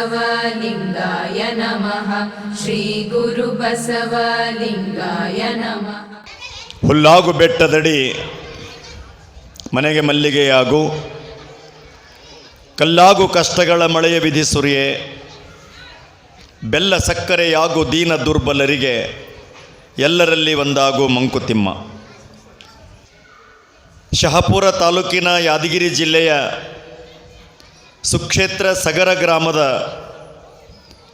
श्रीगुरुबसवलिङ्गाय नमः श्रीगुरुबसवलिङ्गाय नमः ಹುಲ್ಲಾಗು ಬೆಟ್ಟದಡಿ ಮನೆಗೆ ಮಲ್ಲಿಗೆಯಾಗು ಕಲ್ಲಾಗು ಕಷ್ಟಗಳ ಮಳೆಯ ವಿಧಿ ಸುರಿಯೆ ಬೆಲ್ಲ ಸಕ್ಕರೆಯಾಗು ದೀನ ದುರ್ಬಲರಿಗೆ ಎಲ್ಲರಲ್ಲಿ ಒಂದಾಗು ಮಂಕುತಿಮ್ಮ ಶಹಪುರ ತಾಲೂಕಿನ ಯಾದಗಿರಿ ಜಿಲ್ಲೆಯ ಸುಕ್ಷೇತ್ರ ಸಗರ ಗ್ರಾಮದ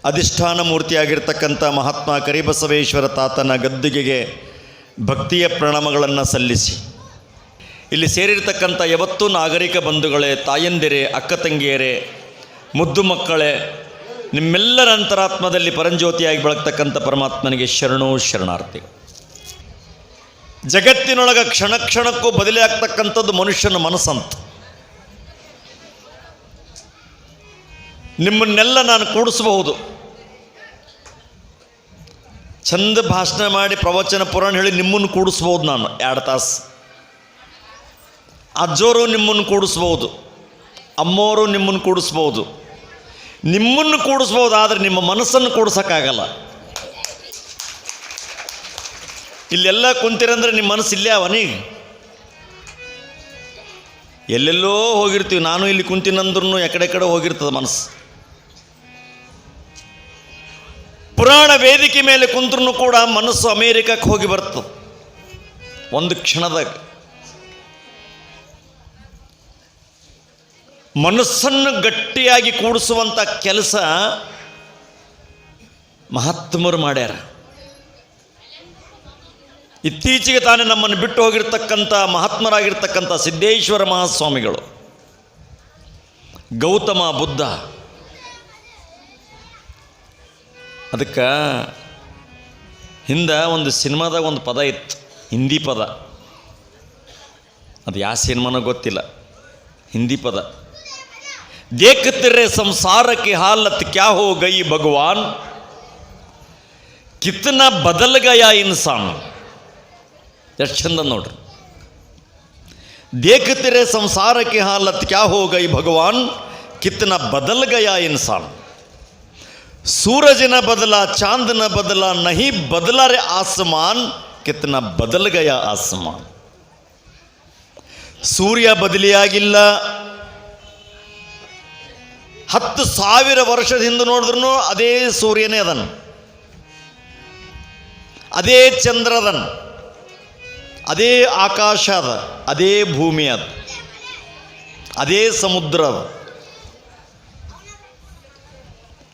ಅಧಿಷ್ಠಾನ ಮೂರ್ತಿಯಾಗಿರ್ತಕ್ಕಂಥ ಮಹಾತ್ಮ ಕರಿಬಸವೇಶ್ವರ ತಾತನ ಗದ್ದುಗೆಗೆ ಭಕ್ತಿಯ ಪ್ರಣಾಮಗಳನ್ನು ಸಲ್ಲಿಸಿ. ಇಲ್ಲಿ ಸೇರಿರ್ತಕ್ಕಂಥ ಯಾವತ್ತೂ ನಾಗರಿಕ ಬಂಧುಗಳೇ, ತಾಯಂದಿರೇ, ಅಕ್ಕ ತಂಗಿಯರೇ, ಮುದ್ದು ಮಕ್ಕಳೇ, ನಿಮ್ಮೆಲ್ಲರ ಅಂತರಾತ್ಮದಲ್ಲಿ ಪರಂಜ್ಯೋತಿಯಾಗಿ ಬೆಳಗ್ತಕ್ಕಂಥ ಪರಮಾತ್ಮನಿಗೆ ಶರಣು ಶರಣಾರ್ಥಿ ಜಗತ್ತಿನೊಳಗೆ ಕ್ಷಣ ಕ್ಷಣಕ್ಕೂ ಮನುಷ್ಯನ ಮನಸ್ಸಂತ. ನಿಮ್ಮನ್ನೆಲ್ಲ ನಾನು ಕೂಡಿಸಬಹುದು. ಚಂದ ಭಾಷಣ ಮಾಡಿ ಪ್ರವಚನ ಪುರಾಣ ಹೇಳಿ ನಿಮ್ಮನ್ನು ಕೂಡಿಸ್ಬೋದು ನಾನು ಎರಡು ತಾಸು. ಅಜ್ಜೋರು ನಿಮ್ಮನ್ನು ಕೂಡಿಸ್ಬೋದು ಅಮ್ಮೋರು ನಿಮ್ಮನ್ನು ಕೂಡಿಸ್ಬೋದು ನಿಮ್ಮನ್ನು ಕೂಡಿಸ್ಬೋದು ಆದರೆ ನಿಮ್ಮ ಮನಸ್ಸನ್ನು ಕೂಡಿಸೋಕ್ಕಾಗಲ್ಲ. ಇಲ್ಲೆಲ್ಲ ಕುಂತಿರಂದ್ರೆ ನಿಮ್ಮ ಮನಸ್ಸು ಇಲ್ಲೇ ಅವನಿಗೆ ಎಲ್ಲೆಲ್ಲೋ ಹೋಗಿರ್ತೀವಿ, ನಾನು ಇಲ್ಲಿ ಕುಂತಿನಂದ್ರೂ ಎಕಡೆ ಕಡೆ ಹೋಗಿರ್ತದೆ ಮನಸ್ಸು. ಪುರಾಣ ವೇದಿಕೆ ಮೇಲೆ ಕುಂತ್ರೂ ಕೂಡ ಮನಸ್ಸು ಅಮೇರಿಕಕ್ಕೆ ಹೋಗಿ ಬರ್ತದೆ ಒಂದು ಕ್ಷಣದಾಗ. ಮನಸ್ಸನ್ನು ಗಟ್ಟಿಯಾಗಿ ಕೂಡಿಸುವಂಥ ಕೆಲಸ ಮಹಾತ್ಮರು ಮಾಡ್ಯಾರ. ಇತ್ತೀಚೆಗೆ ತಾನೇ ನಮ್ಮನ್ನು ಬಿಟ್ಟು ಹೋಗಿರ್ತಕ್ಕಂಥ ಮಹಾತ್ಮರಾಗಿರ್ತಕ್ಕಂಥ ಸಿದ್ದೇಶ್ವರ ಮಹಾಸ್ವಾಮಿಗಳು. ಗೌತಮ, ಬುದ್ಧ ಅದಕ್ಕೆ ಹಿಂದೆ ಒಂದು ಸಿನಿಮಾದಾಗ ಒಂದು ಪದ ಇತ್ತು, ಹಿಂದಿ ಪದ. ಅದು ಯಾವ ಸಿನಿಮಾನೋ ಗೊತ್ತಿಲ್ಲ, ಹಿಂದಿ ಪದ. ದೇಖತಿರೆ ಸಂಸಾರಕ್ಕೆ ಹಾಲತ್ ಕ್ಯಾ ಹೋ ಗೈ ಭಗವಾನ್? ಕಿತ್ನ ಬದಲ್ ಗಯ ಇನ್ಸಾನ್? ಎಷ್ಟು ಚಂದ ನೋಡ್ರಿ. ದೇಖತಿರೆ ಸಂಸಾರಕ್ಕೆ ಹಾಲತ್ ಕ್ಯಾ ಹೋ ಗೈ ಭಗವಾನ್? ಕಿತ್ನ ಬದಲ್ ಗಯ ಇನ್ಸಾನ್? सूरज न बदला चांद न बदला नहीं बदला रे आसमान कितना बदल गया आसमान ಸೂರ್ಯ ಬದಲಿಯಾಗಿಲ್ಲ ಹತ್ತು ಸಾವಿರ ವರ್ಷದ ಹಿಂದೆ ನೋಡಿದ್ರು ಅದೇ ಸೂರ್ಯನೇ ಅದನ್ ಅದೇ ಚಂದ್ರ ಅದನ್ ಅದೇ ಆಕಾಶ ಅದ ಅದೇ ಭೂಮಿ ಅದ ಅದೇ ಸಮುದ್ರ ಅದ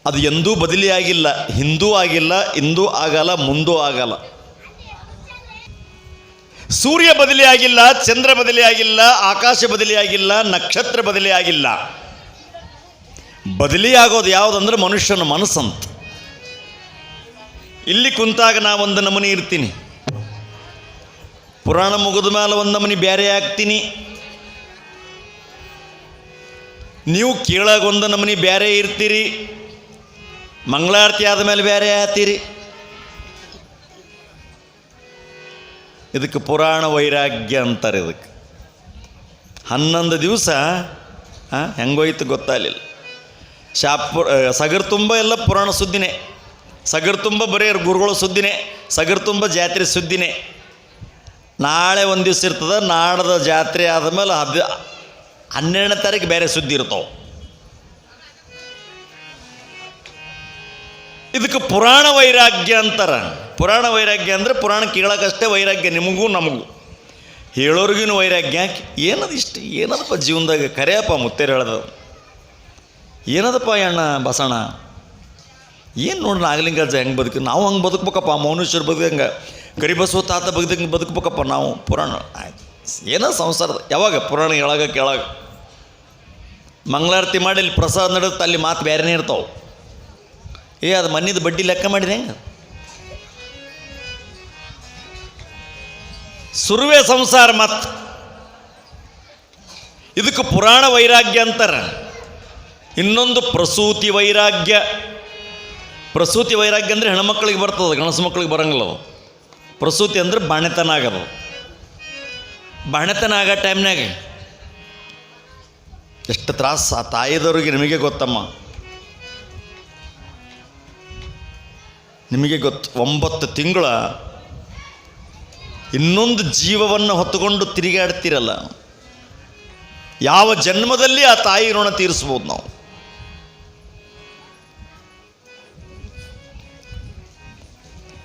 ಅದು ಎಂದೂ ಬದಲಿಯಾಗಿಲ್ಲ ಹಿಂದೂ ಆಗಿಲ್ಲ, ಇಂದೂ ಆಗಲ್ಲ, ಮುಂದೂ ಆಗಲ್ಲ. ಸೂರ್ಯ ಬದಲಿಯಾಗಿಲ್ಲ ಚಂದ್ರ ಬದಲಿಯಾಗಿಲ್ಲ ಆಕಾಶ ಬದಲಿಯಾಗಿಲ್ಲ ನಕ್ಷತ್ರ ಬದಲಿಯಾಗಿಲ್ಲ ಬದಲಿಯಾಗೋದು ಯಾವುದಂದ್ರೆ ಮನುಷ್ಯನ ಮನಸ್ಸಂತ. ಇಲ್ಲಿ ಕುಂತಾಗ ನಾ ಒಂದು ನಮನಿ ಇರ್ತೀನಿ. ಪುರಾಣ ಮುಗಿದ ಮೇಲೆ ಒಂದು ನಮನಿ ಬೇರೆ ಆಗ್ತೀನಿ. ನೀವು ಕೇಳಾಗ ಒಂದು ನಮನಿ ಬೇರೆ ಇರ್ತೀರಿ. ಮಂಗಳಾರತಿ ಆದಮೇಲೆ ಬೇರೆ ಆತೀರಿ ಇದಕ್ಕೆ ಪುರಾಣ ವೈರಾಗ್ಯ ಅಂತಾರೆ ಇದಕ್ಕೆ. ಹನ್ನೊಂದು ದಿವಸ ಹೆಂಗೋಯ್ತು ಗೊತ್ತಾಗಲಿಲ್ಲ. ಶಾಪುರ ಸಗರ್ ತುಂಬ ಎಲ್ಲ ಪುರಾಣ ಸುದ್ದಿನೇ. ಸಗರ್ ತುಂಬ ಬರೀ ಗುರುಗಳ ಸುದ್ದಿನೇ ಸಗರ್ ತುಂಬ ಜಾತ್ರೆ ಸುದ್ದಿನೇ. ನಾಳೆ ಒಂದು ದಿವಸ ಇರ್ತದೆ, ನಾಡದ ಜಾತ್ರೆ ಆದಮೇಲೆ ಹದ್ ಹನ್ನೆರಡನೇ ತಾರೀಕು ಬೇರೆ ಸುದ್ದಿ ಇರ್ತಾವೆ. ಇದಕ್ಕೆ ಪುರಾಣ ವೈರಾಗ್ಯ ಅಂತಾರ. ಪುರಾಣ ವೈರಾಗ್ಯ ಅಂದರೆ ಪುರಾಣ ಕೇಳೋಕ್ಕಷ್ಟೇ ವೈರಾಗ್ಯ, ನಿಮಗೂ ನಮಗೂ. ಹೇಳೋರಿಗೂ ವೈರಾಗ್ಯ. ಏನದು ಇಷ್ಟು? ಏನದಪ್ಪ ಜೀವನದಾಗ? ಕರೆಯಪ್ಪ ಮುತ್ತೇರು ಹೇಳ್ದ. ಏನದಪ್ಪ ಅಣ್ಣ ಬಸಣ್ಣ? ಏನು ನೋಡಿ ನಾಗಲಿಂಗರಾಜ ಹೆಂಗೆ ಬದುಕು? ನಾವು ಹಂಗೆ ಬದುಕ್ಬೇಕಪ್ಪ, ಮೌನೇಶ್ವರ ಬದುಕಂಗೆ. ಕರಿಬಸವ ತಾತ ಬದುಕಂಗೆ ಬದುಕ್ಬೇಕಪ್ಪ ನಾವು. ಪುರಾಣ ಏನೋ ಸಂಸಾರದ ಯಾವಾಗ? ಪುರಾಣ ಹೇಳಾಗ, ಕೇಳಾಗ. ಮಂಗಳಾರತಿ ಮಾಡಿ ಇಲ್ಲಿ ಪ್ರಸಾದ ನಡೆಯುತ್ತೆ, ಅಲ್ಲಿ ಮಾತು ಬೇರೆನೇ ಇರ್ತಾವೆ. ಏ, ಅದು ಮನ್ನಿದ ಬಡ್ಡಿ ಲೆಕ್ಕ ಮಾಡಿದೆ. ಹೆಂಗೆ ಸುರುವೆ ಸಂಸಾರ ಮತ್ತು ಇದಕ್ಕೆ ಪುರಾಣ ವೈರಾಗ್ಯ ಅಂತಾರ. ಇನ್ನೊಂದು ಪ್ರಸೂತಿ ವೈರಾಗ್ಯ. ಪ್ರಸೂತಿ ವೈರಾಗ್ಯ ಅಂದರೆ ಹೆಣ್ಮಕ್ಳಿಗೆ ಬರ್ತದೆ ಗಣಸು ಮಕ್ಳಿಗೆ ಬರಂಗಿಲ್ಲ ಅವು ಪ್ರಸೂತಿ ಅಂದ್ರೆ ಬಾಣೆತನ ಆಗದು. ಬಾಣೆತನ ಆಗೋ ಟೈಮ್ನಾಗ ಎಷ್ಟು ತ್ರಾಸ ಆ ತಾಯಿದವ್ರಿಗೆ ನಿಮಗೆ ಗೊತ್ತಮ್ಮ. ನಿಮಗೆ ಗೊತ್ತು ಒಂಬತ್ತು ತಿಂಗಳ ಇನ್ನೊಂದು ಜೀವವನ್ನು ಹೊತ್ತುಕೊಂಡು ತಿರುಗಾಡ್ತಿರಲ್ಲ ಯಾವ ಜನ್ಮದಲ್ಲಿ ಆ ತಾಯಿ ಋಣ ತೀರಿಸ್ಬೋದು ನಾವು.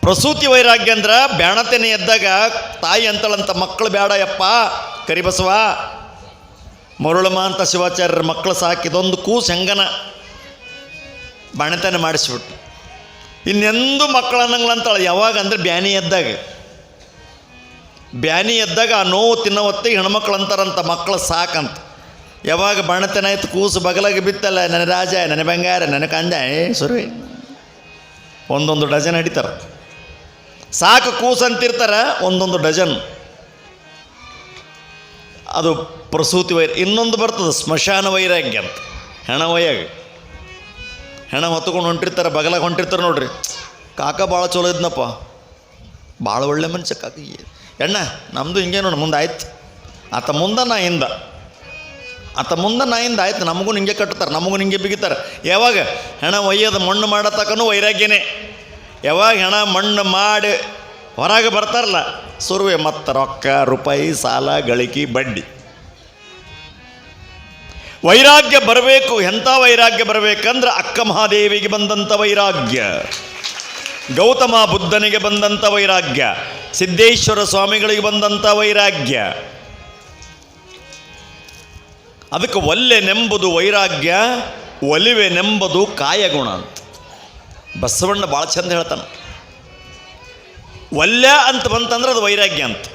ಪ್ರಸೂತಿ ವೈರಾಗ್ಯ ಅಂದ್ರೆ ಬ್ಯಾಣತೆನೆ ಎದ್ದಾಗ ತಾಯಿ ಅಂತಳಂತ ಮಕ್ಕಳು ಬೇಡ ಯಪ್ಪ ಕರಿಬಸವ ಮರುಳಮ್ಮ ಅಂತ ಶಿವಾಚಾರ್ಯರ ಮಕ್ಕಳು ಸಾಕಿದೊಂದು ಕೂಸು ಹೆಂಗನ ಬಾಣತನ ಮಾಡಿಸ್ಬಿಟ್ಟು ಇನ್ನೆಂದು ಮಕ್ಕಳು ಅನ್ನಂಗ್ಲಂತಾಳೆ? ಯಾವಾಗ ಅಂದ್ರೆ ಬ್ಯಾನಿ ಎದ್ದಾಗ. ಬ್ಯಾನಿ ಎದ್ದಾಗ ಆ ನೋವು ತಿನ್ನೋ ಹೊತ್ತಿಗೆ ಹೆಣ್ಮಕ್ಳು ಅಂತಾರಂತ ಮಕ್ಕಳು ಸಾಕಂತ. ಯಾವಾಗ ಬಣ್ಣತನ ಆಯ್ತು, ಕೂಸು ಬಗಲಾಗಿ ಬಿತ್ತಲ್ಲ ನನ್ನ ರಾಜ ನನ್ನ ಬಂಗಾರ ನನ್ನ ಕಂದ, ಏ ಸುರುವೆ. ಒಂದೊಂದು ಡಜನ್ ಹಿಡಿತಾರೆ. ಸಾಕು ಕೂಸು ಅಂತಿರ್ತಾರೆ, ಒಂದೊಂದು ಡಜನ್. ಅದು ಪ್ರಸೂತಿ ವೈರ, ಇನ್ನೊಂದು ಬರ್ತದೆ, ಸ್ಮಶಾನ ವೈರಾಗ್ಯ ಅಂತ, ಹೆಣ ವೈಯಾಗ. ಹೆಣ ಹೊತ್ಕೊಂಡು ಹೊಂಟಿರ್ತಾರೆ, ಬಗಲಾಗ ಹೊಂಟಿರ್ತಾರೆ ನೋಡ್ರಿ. ಕಾಕ ಭಾಳ ಚಲೋ ಇದ್ನಪ್ಪ. ಭಾಳ ಒಳ್ಳೆ ಮನುಷ್ಯ ಕಾಕ ಎಣ್ಣ ನಮ್ಮದು ಹಿಂಗೆ ನೋಡಿ, ಮುಂದೆ ಆಯ್ತು. ಆತ ಮುಂದೆ ನಾ ಹಿಂದ ಆತ ಮುಂದೆ ನಾ ಹಿಂದೆ ಆಯ್ತು, ನಮಗೂ ನಿಂಗೆ ಕಟ್ತಾರೆ, ನಮಗೂ ನಿಂಗೆ ಬಿಗಿತಾರೆ. ಯಾವಾಗ? ಹೆಣ ಒಯ್ಯೋದು ಮಣ್ಣು ಮಾಡತಕ್ಕನೂ ವೈರಾಗ್ಯನೇ. ಯಾವಾಗ ಹೆಣ ಮಣ್ಣು ಮಾಡಿ ಹೊರಗೆ ಬರ್ತಾರಲ್ಲ, ಸುರುವೆ ಮತ್ತು ರೊಕ್ಕ, ರೂಪಾಯಿ, ಸಾಲ, ಗಳಿಕೆ, ಬಡ್ಡಿ. ವೈರಾಗ್ಯ ಬರಬೇಕು, ಎಂಥ ವೈರಾಗ್ಯ ಬರಬೇಕಂದ್ರೆ ಅಕ್ಕ ಮಹಾದೇವಿಗೆ ಬಂದಂಥ ವೈರಾಗ್ಯ. ಗೌತಮ ಬುದ್ಧನಿಗೆ ಬಂದಂಥ ವೈರಾಗ್ಯ. ಸಿದ್ದೇಶ್ವರ ಸ್ವಾಮಿಗಳಿಗೆ ಬಂದಂಥ ವೈರಾಗ್ಯ. ಅದಕ್ಕೆ ಒಲ್ಲೆನೆಂಬುದು ವೈರಾಗ್ಯ ಒಲಿವೆನೆಂಬುದು ಕಾಯಗುಣ ಅಂತ. ಬಸವಣ್ಣ ಭಾಳ ಚಂದ ಹೇಳ್ತಾನೆ. ಒಲ್ಯ ಅಂತ ಬಂತಂದ್ರೆ ಅದು ವೈರಾಗ್ಯ ಅಂತ.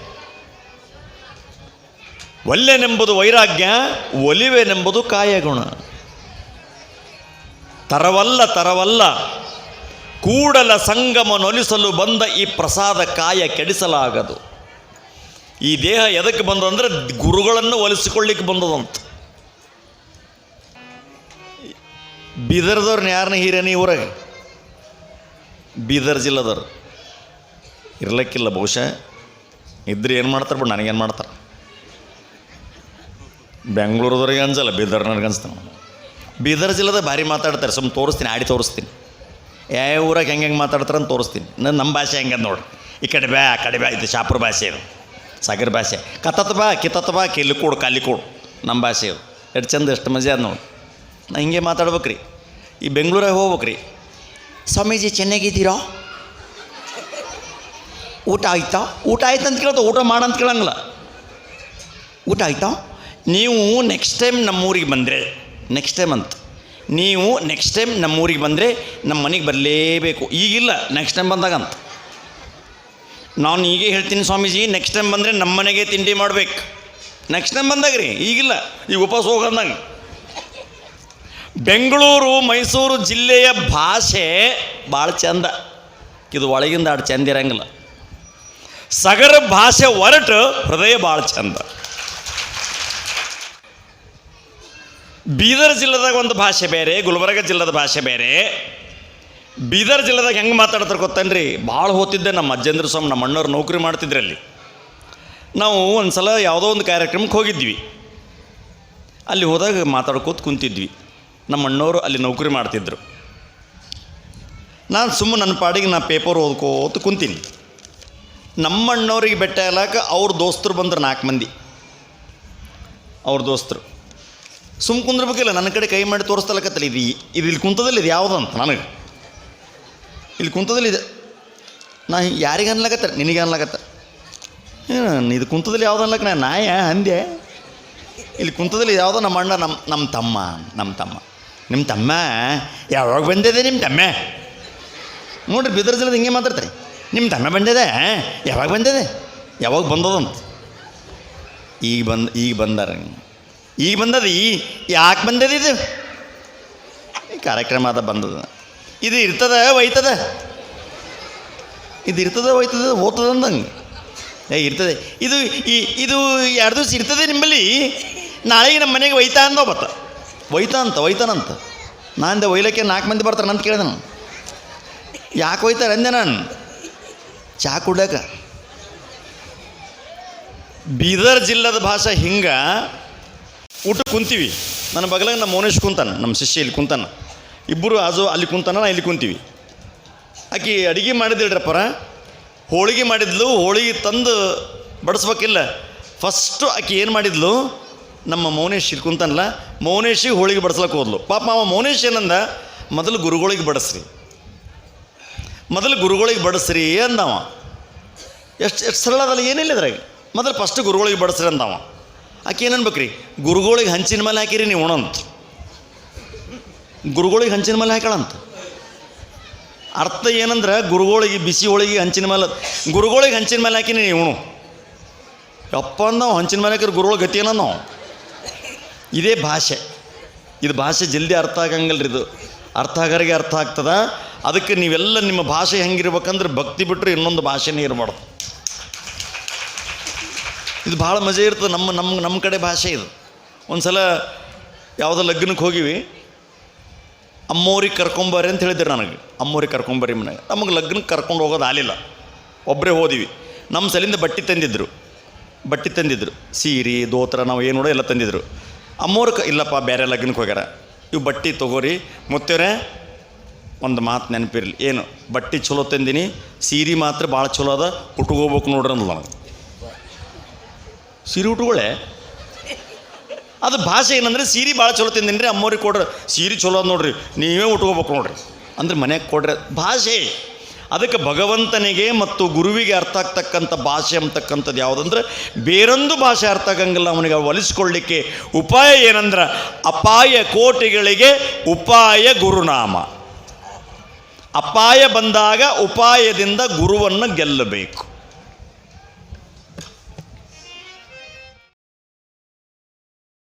ಒಲ್ಲೆನೆಂಬುದು ವೈರಾಗ್ಯ, ಒಲಿವೆನೆಂಬುದು ಕಾಯಗುಣ. ತರವಲ್ಲ ತರವಲ್ಲ, ಕೂಡಲ ಸಂಗಮನೊಲಿಸಲು ಬಂದ ಈ ಪ್ರಸಾದ ಕಾಯ ಕೆಡಿಸಲಾಗದು. ಈ ದೇಹ ಎದಕ್ಕೆ ಬಂದಂದ್ರೆ ಗುರುಗಳನ್ನು ಒಲಿಸಿಕೊಳ್ಳಿಕ್ಕೆ ಬಂದದಂತ. ಬೀದರ್ದವ್ರನ್ನ ಯಾರನ್ನ ಹೀರೇನಿ ಊರಾಗ? ಬೀದರ್ ಜಿಲ್ಲದವ್ರು. ಇರ್ಲಿಕ್ಕಿಲ್ಲ ಬಹುಶಃ. ಇದ್ರೆ ಏನು ಮಾಡ್ತಾರೆ ಬಿಡು, ನನಗೇನು ಮಾಡ್ತಾರೆ? ಬೆಂಗಳೂರದವ್ರಿಗೆ ಅನ್ಸಲ್ಲ ಬೀದರ್ನವ್ರಿಗೆ ಅನ್ಸ್ತಾನೆ. ಬೀದರ್ ಜಿಲ್ಲದ ಭಾರಿ ಮಾತಾಡ್ತಾರೆ ಸುಮ್ಮನೆ ತೋರಿಸ್ತೀನಿ, ಆಡಿ ತೋರಿಸ್ತೀನಿ. ಯಾವ ಊರಾಗ ಹೆಂಗೆ ಹೆಂಗೆ ಮಾತಾಡ್ತಾರೆ ಅಂತ ತೋರಿಸ್ತೀನಿ. ನನ್ನ ನಮ್ಮ ಭಾಷೆ ಹೆಂಗೆ ನೋಡಿ ಈ ಕಡೆ ಬ್ಯಾ, ಆ ಕಡೆ ಬ್ಯಾ, ಇದು ಶಾಪುರ ಭಾಷೆ ಇದು. ಸಾಗರ ಭಾಷೆ. ಕತ್ತತ್ ಬಾ, ಕಿತ್ತತ್ ಬಾ ಕಿಲ್ಲಿ ಕೊಡು, ಕಾಲಿ ಕೊಡು ನಮ್ಮ ಭಾಷೆ ಇದು. ಎಷ್ಟು ಚಂದ, ಎಷ್ಟು ಮಜಾ ಅದು ನೋಡಿ ನಾ ಹಿಂಗೆ ಮಾತಾಡ್ಬೇಕು ರೀ ಈ ಬೆಂಗಳೂರಾಗ ಹೋಗ್ಬೇಕ್ರಿ. ಸ್ವಾಮೀಜಿ, ಚೆನ್ನಾಗಿದ್ದೀರಾ? ಊಟ ಆಯ್ತಾ? ಊಟ ಆಯ್ತು ಅಂತ ಕೇಳ್ತಾ, ಊಟ ಮಾಡಂತ ಕೇಳಂಗಿಲ್ಲ. ಊಟ ಆಯ್ತಾ? ನೀವು ನೆಕ್ಸ್ಟ್ ಟೈಮ್ ನಮ್ಮೂರಿಗೆ ಬಂದರೆ ನೆಕ್ಸ್ಟ್ ಟೈಮ್ ಅಂತ. ನೀವು ನೆಕ್ಸ್ಟ್ ಟೈಮ್ ನಮ್ಮೂರಿಗೆ ಬಂದರೆ ನಮ್ಮ ಮನೆಗೆ ಬರಲೇಬೇಕು. ಈಗಿಲ್ಲ ನೆಕ್ಸ್ಟ್ ಟೈಮ್ ಬಂದಾಗ ಅಂತ. ನಾನು ಈಗ ಹೇಳ್ತೀನಿ ಸ್ವಾಮೀಜಿ ನೆಕ್ಸ್ಟ್ ಟೈಮ್ ಬಂದರೆ ನಮ್ಮ ಮನೆಗೆ ತಿಂಡಿ ಮಾಡ್ಬೇಕು. ನೆಕ್ಸ್ಟ್ ಟೈಮ್ ಬಂದಾಗ ರೀ, ಈಗಿಲ್ಲ. ಈಗ ಉಪವಾಸ ಹೋಗಂದಾಗ. ಬೆಂಗಳೂರು, ಮೈಸೂರು ಜಿಲ್ಲೆಯ ಭಾಷೆ ಭಾಳ ಚಂದ. ಇದು ಒಳಗಿಂದ ಆಡು ಚಂದ ಇರಂಗಿಲ್ಲ. ಸಗರ ಭಾಷೆ ಹೊರಟು ಹೃದಯ ಭಾಳ ಚಂದ. ಬೀದರ್ ಜಿಲ್ಲೆದಾಗ ಒಂದು ಭಾಷೆ ಬೇರೆ, ಗುಲ್ಬರ್ಗ ಜಿಲ್ಲೆದ ಭಾಷೆ ಬೇರೆ. ಬೀದರ್ ಜಿಲ್ಲೆದಾಗ ಹೆಂಗೆ ಮಾತಾಡ್ತಾರೆ ಗೊತ್ತೇನ್ರಿ? ಭಾಳ ಹೋತಿದ್ದೆ ನಮ್ಮ ಅಜ್ಜೇಂದ್ರ ಸ್ವಾಮಿ, ನಮ್ಮ ಅಣ್ಣವ್ರು ನೌಕರಿ ಮಾಡ್ತಿದ್ರೆ ಅಲ್ಲಿ. ನಾವು ಒಂದು ಸಲ ಯಾವುದೋ ಒಂದು ಕಾರ್ಯಕ್ರಮಕ್ಕೆ ಹೋಗಿದ್ವಿ. ಅಲ್ಲಿ ಹೋದಾಗ ಮಾತಾಡ್ಕೋತ ಕುಂತಿದ್ವಿ. ನಮ್ಮ ಅಣ್ಣವರು ಅಲ್ಲಿ ನೌಕರಿ ಮಾಡ್ತಿದ್ರು. ನಾನು ಸುಮ್ಮನೆ ನನ್ನ ಪಾಡಿಗೆ ನಾ ಪೇಪರ್ ಓದ್ಕೋತ ಕುಂತೀನಿ. ನಮ್ಮ ಅಣ್ಣವ್ರಿಗೆ ಬೆಟ್ಟ ಎಲ್ಲಕ್ಕೆ ಅವ್ರ ದೋಸ್ತರು ಬಂದರು ನಾಲ್ಕು ಮಂದಿ. ಅವ್ರ ದೋಸ್ತರು. ಸುಮ್ಮ ಕುಂದ್ರಬೇಕಿಲ್ಲ, ನನ್ನ ಕಡೆ ಕೈ ಮಾಡಿ ತೋರಿಸ್ತಲಕತ್ತಲ್ಲ ಇದು ಇದು ಇಲ್ಲಿ ಕುಂತದಲ್ಲಿ ಇದು ಯಾವುದಂತ ನನಗೆ. ಇಲ್ಲಿ ಕುಂತದಲ್ಲಿ ಇದೆ ನಾ ಯಾರಿಗೆ ಅನ್ಲಕತ್ತ? ನಿನಗೆ ಅನ್ಲಕತ್ತ? ಇದು ಕುಂತದಲ್ಲಿ ಯಾವ್ದು ಅನ್ಲಕ್ಕ ನಾ ನಾಯ ಅಂದೆ? ಇಲ್ಲಿ ಕುಂತದಲ್ಲಿ ಯಾವುದೋ ನಮ್ಮ ಅಣ್ಣ ನಮ್ಮ ನಮ್ಮ ತಮ್ಮ ನಮ್ಮ ತಮ್ಮ. ನಿಮ್ಮ ತಮ್ಮ? ಯಾವಾಗ ಬಂದಿದೆ ನಿಮ್ಮ ತಮ್ಮ? ನೋಡ್ರಿ ಬಿದರ್ ಹಿಂಗೆ ಮಾತಾಡ್ತಾರೆ. ನಿಮ್ಮ ತಮ್ಮ ಬಂದಿದೆ? ಯಾವಾಗ ಬಂದಿದೆ? ಯಾವಾಗ ಬಂದದಂತ? ಈಗ ಬಂದ ಈಗ ಬಂದಾರ ಈಗ ಬಂದದ, ಈ ಯಾಕೆ ಬಂದದ ಇದು? ಈ ಕಾರ್ಯಕ್ರಮ ಅದ ಬಂದದ. ಇದು ಇರ್ತದ ಒಯ್ತದ ಇದು ಇರ್ತದ ಒಯ್ತದ ಹೋಗ್ತದ ಅಂದಂಗೆ. ಏ, ಇರ್ತದೆ. ಇದು ಈ, ಇದು ಎರಡು ದಿವಸ ಇರ್ತದೆ ನಿಮ್ಮಲ್ಲಿ ನಾಳೆಗೆ ನಮ್ಮ ಮನೆಗೆ ಒಯ್ತಾ ಅಂದ ಬತ್ತ ಒಯ್ತಾ ಅಂತ ಒಯ್ತಾನಂತ ನಾನಿಂದ ಒಯ್ಲಕ್ಕೆ ನಾಲ್ಕು ಮಂದಿ ಬರ್ತಾರೆ ಅಂತ ಕೇಳಿದೆ ನಾನು. ಯಾಕೆ ಒಯ್ತಾರೆ ಅಂದೆ ನಾನು. ಚಾ ಕುಡ್ಯಾಕ. ಬೀದರ್ ಜಿಲ್ಲದ ಭಾಷೆ ಹಿಂಗೆ. ಊಟ ಕುಂತೀವಿ. ನನ್ನ ಬಗಲಾಗ ನಮ್ಮ ಮೌನೇಶ್ ಕುಂತಾನ, ನಮ್ಮ ಶಿಷ್ಯ ಇಲ್ಲಿ ಕುಂತಾನ. ಇಬ್ಬರು ಆಜು ಅಲ್ಲಿ ಕುಂತಾನ, ನಾ ಇಲ್ಲಿ ಕುಂತೀವಿ. ಆಕೆ ಅಡುಗೆ ಮಾಡಿದ್ದಿಳ್ರಪ್ಪರ ಹೋಳಿಗೆ ಮಾಡಿದ್ಲು, ಹೋಳಿಗೆ ತಂದು ಬಡಿಸ್ಬೇಕಿಲ್ಲ. ಫಸ್ಟು ಆಕೆ ಏನು ಮಾಡಿದ್ಲು, ನಮ್ಮ ಮೌನೇಶ್ ಇಲ್ಲಿ ಕುಂತಾನಲ್ಲ, ಮೌನೇಶಿಗೆ ಹೋಳಿಗೆ ಬಡಿಸ್ಲಕ್ಕೆ ಹೋದ್ಲು. ಪಾಪ ಅವ ಮೌನೇಶ್ ಏನಂದ, ಮೊದಲು ಗುರುಗಳಿಗೆ ಬಡಿಸ್ರಿ. ಮೊದಲು ಗುರುಗಳಿಗೆ ಬಡಿಸ್ರಿ ಅಂದವ. ಎಷ್ಟು ಎಷ್ಟು ಸರಳ ಅದಲ್ಲ ಏನಿಲ್ಲ ಇದ್ರಾಗ. ಮೊದಲು ಫಸ್ಟ್ ಗುರುಗಳಿಗೆ ಬಡಿಸ್ರಿ ಅಂದವ. ಆಕೆ ಏನು ಅನ್ಬೇಕ್ರಿ? ಗುರುಗಳಿಗೆ ಹಂಚಿನ ಮೇಲೆ ಹಾಕಿರಿ ನೀವು ಉಣಂತ. ಗುರುಗಳಿಗೆ ಹಂಚಿನ ಮೇಲೆ ಹಾಕಳಂತ ಅರ್ಥ ಏನಂದ್ರೆ ಗುರುಗಳಿಗೆ ಬಿಸಿ ಹೋಳಿಗೆ ಹಂಚಿನ ಮೇಲೆ, ಗುರುಗಳಿಗೆ ಹಂಚಿನ ಮೇಲೆ ಹಾಕಿನಿ ನೀವು ಉಣು. ಯಪ್ಪ ನಾವು ಹಂಚಿನ ಮೇಲೆ ಹಾಕಿದ್ರೆ ಗುರುಗಳ ಗತಿ ಏನೋ ನಾವು? ಇದೇ ಭಾಷೆ. ಇದು ಭಾಷೆ ಜಲ್ದಿ ಅರ್ಥ ಆಗಂಗಿಲ್ಲ ಇದು. ಅರ್ಥ ಆಗೋರಿಗೆ ಅರ್ಥ ಆಗ್ತದ. ಅದಕ್ಕೆ ನೀವೆಲ್ಲ ನಿಮ್ಮ ಭಾಷೆ ಹೆಂಗಿರ್ಬೇಕಂದ್ರೆ ಭಕ್ತಿ ಬಿಟ್ಟರೆ ಇನ್ನೊಂದು ಭಾಷೆನೇ ಇರಬಾರ್ದು. ಇದು ಭಾಳ ಮಜಾ ಇರ್ತದೆ. ನಮ್ಮ ನಮ್ಮ ನಮ್ಮ ಕಡೆ ಭಾಷೆ ಇದು. ಒಂದು ಸಲ ಯಾವುದೋ ಲಗ್ನಕ್ಕೆ ಹೋಗಿವಿ. ಅಮ್ಮೋರಿಗೆ ಕರ್ಕೊಂಬರ್ರಿ ಅಂತ ಹೇಳಿದ್ರು ನನಗೆ. ಅಮ್ಮೋರಿಗೆ ಕರ್ಕೊಂಬರ್ರಿ ಮನೆಗೆ. ನಮಗೆ ಲಗ್ನಕ್ಕೆ ಕರ್ಕೊಂಡು ಹೋಗೋದು ಆಲಿಲ್ಲ ಒಬ್ಬರೇ ಹೋದಿವಿ. ನಮ್ಮ ಸಲಿಂದ ಬಟ್ಟೆ ತಂದಿದ್ದರು ಬಟ್ಟೆ ತಂದಿದ್ರು. ಸೀರೆ, ದೋತ್ರ, ನಾವು ಏನು ನೋಡೋ ಎಲ್ಲ ತಂದಿದ್ದರು ಅಮ್ಮೋರು ಇಲ್ಲಪ್ಪ, ಬೇರೆ ಲಗ್ನಕ್ಕೆ ಹೋಗ್ಯಾರ. ಇವು ಬಟ್ಟೆ ತೊಗೋರಿ. ಮುತ್ತೇವ್ರೆ ಒಂದು ಮಾತು ನೆನಪಿರಲಿ. ಏನು? ಬಟ್ಟೆ ಚಲೋ ತಂದೀನಿ. ಸೀರೆ ಮಾತ್ರ ಭಾಳ ಚಲೋ ಅದ. ಉಟ್ಕೋಬೇಕು ನೋಡ್ರಿ ಅಂದ್ಲು ನನಗೆ. ಸೀರೆ ಉಟ್ಕೊಳ್ಳೆ. ಅದು ಭಾಷೆ ಏನಂದ್ರೆ ಸೀರೆ ಭಾಳ ಚಲೋ ರೀ ಅಮ್ಮವ್ರಿಗೆ ಕೊಡ್ರಿ. ಸೀರೆ ಚಲೋ ಅದ ನೋಡ್ರಿ, ನೀವೇ ಉಟ್ಕೋಬೇಕು ನೋಡ್ರಿ. ಅಂದ್ರೆ ಮನೆಗೆ ಕೊಡ್ರಿ ಭಾಷೆ. ಅದಕ್ಕೆ ಭಗವಂತನಿಗೆ ಮತ್ತು ಗುರುವಿಗೆ ಅರ್ಥ ಆಗ್ತಕ್ಕಂಥ ಭಾಷೆ ಅಂತಕ್ಕಂಥದ್ದು ಯಾವುದಂದ್ರೆ, ಬೇರೊಂದು ಭಾಷೆ ಅರ್ಥ ಆಗಂಗಿಲ್ಲ ಅವನಿಗೆ ಒಲಿಸ್ಕೊಳ್ಳಿಕ್ಕೆ. ಉಪಾಯ ಏನಂದ್ರೆ, ಅಪಾಯ ಕೋಟಿಗಳಿಗೆ ಉಪಾಯ ಗುರುನಾಮ. ಅಪಾಯ ಬಂದಾಗ ಉಪಾಯದಿಂದ ಗುರುವನ್ನು ಗೆಲ್ಲಬೇಕು.